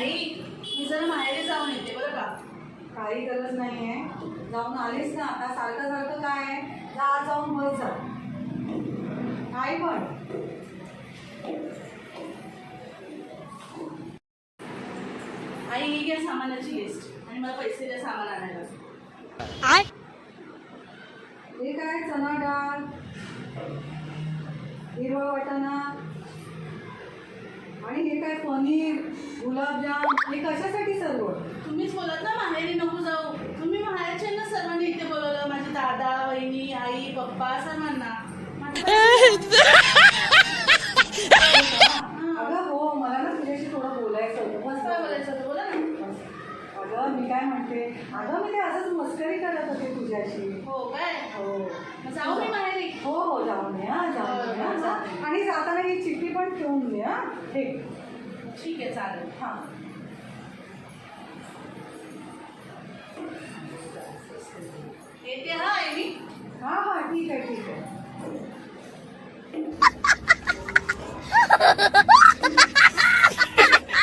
आई मी जरा माहेरी जाऊन येते बरं का. काही गरज नाही आहे जाऊन आलीस ना आता सारखं सारखं काय आहे? जा आज जाऊन बस जा. काय पण. आई ही घ्या सामानाची लिस्ट आणि मला पैसे द्या सामान आणायला. हे काय चना डाळ हिरवा वाटाणा? आणि हे काय पनीर? गुलाबजाम हे कशासाठी सर्व? तुम्हीच बोलत ना माहेरी नको जाऊ. तुम्ही माहेरचे ना सर्वांनी इथे बोलवलं माझे दादा वहिनी आई पप्पा सर्वांना. अगं हो मला ना तुझ्याशी थोडं बोलायचं होतं. काय बस बोलायचं होतं? बोला ना. अगं मी काय म्हणते अगं मी ते असंच मस्करी करत होते तुझ्याशी. हो काय? हो. जाऊ मी माहेरी. हो हो जाऊन ये हा जाऊन ये हा जा. आणि जाताना ही चिठ्ठी पण ठेवून दे हा. ठीक ठीक आहे चालेल हां येते हा आई मी हां हां ठीक आहे ठीक आहे.